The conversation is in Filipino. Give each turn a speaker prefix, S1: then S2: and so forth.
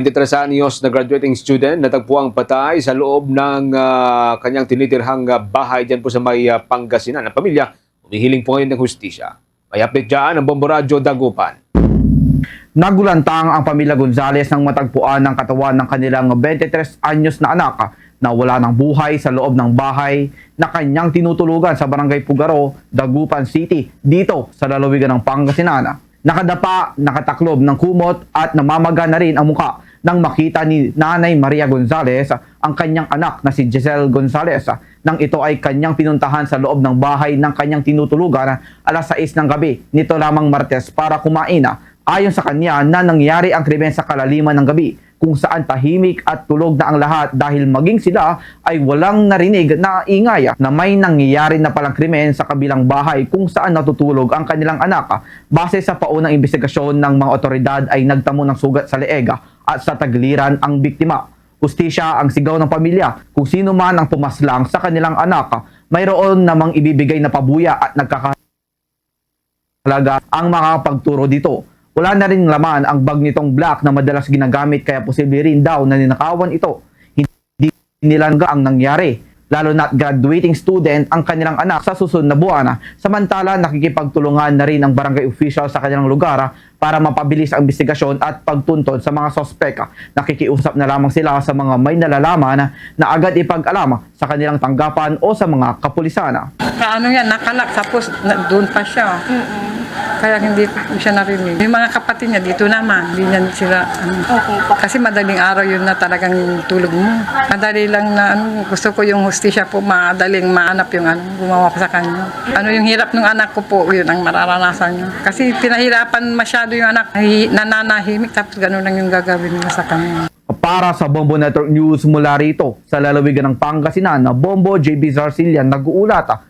S1: 23 anyos na graduating student natagpuang patay sa loob ng ah, kanyang tinitirhang ah, bahay dyan po sa may ah, Pangasinan. Ang pamilya, humihiling po ngayon ng hustisya. May update dyan ang Bomboradyo Dagupan.
S2: Nagulantang ang pamilya Gonzales nang matagpuan ng katawan ng kanilang 23 anyos na anak na wala ng buhay sa loob ng bahay na kanyang tinutulugan sa Barangay Pugaro, Dagupan City, dito sa lalawigan ng Pangasinan. Nakadapa, nakataklob ng kumot at namamaga na rin ang muka nang makita ni Nanay Maria Gonzales ang kanyang anak na si Giselle Gonzales. Nang ito ay kanyang pinuntahan sa loob ng bahay ng kanyang tinutulugan alas 6 ng gabi nito lamang Martes para kumain. Ayon sa kanya na nangyari ang krimen sa kalaliman ng gabi kung saan tahimik at tulog na ang lahat dahil maging sila ay walang narinig na ingay na may nangyayari na palang krimen sa kabilang bahay kung saan natutulog ang kanilang anak. Base sa paunang investigasyon ng mga otoridad ay nagtamo ng sugat sa leeg at sa tagliran ang biktima. Ustisya ang sigaw ng pamilya kung sino man ang pumaslang sa kanilang anak. Mayroon namang ibibigay na pabuya at nagkaka talaga ang makakapagturo dito. Wala na rin laman ang bag nitong black na madalas ginagamit kaya posible rin daw na ninakawan ito. Hindi nilangga ang nangyari. Lalo na graduating student ang kanilang anak sa susunod na buwan. Samantala, nakikipagtulungan na rin ang barangay official sa kanilang lugar para mapabilis ang investigasyon at pagtuntod sa mga sospek. Nakikiusap na lamang sila sa mga may nalalaman na agad ipag-alam sa kanilang tanggapan o sa mga kapulisan.
S3: Ano yan, nakalak, tapos doon pa siya. Kaya hindi ko siya narinig. Yung mga kapatid niya dito naman, hindi niya sila, ano.
S4: Okay po.
S3: Kasi madaling araw yun na talagang tulog mo. Madali lang na, ano, gusto ko yung hustisya po, madaling maanap yung ano, gumawa pa sa kanya. Ano yung hirap ng anak ko po, yun ang mararanasan niya. Kasi pinahirapan masyado yung anak, nahi- nananahimik, tapos gano'n lang yung gagawin nila sa kanya.
S2: Para sa Bombo Network News mula rito sa lalawigan ng Pangasinan na Bombo JB Zarcilian nag-uulat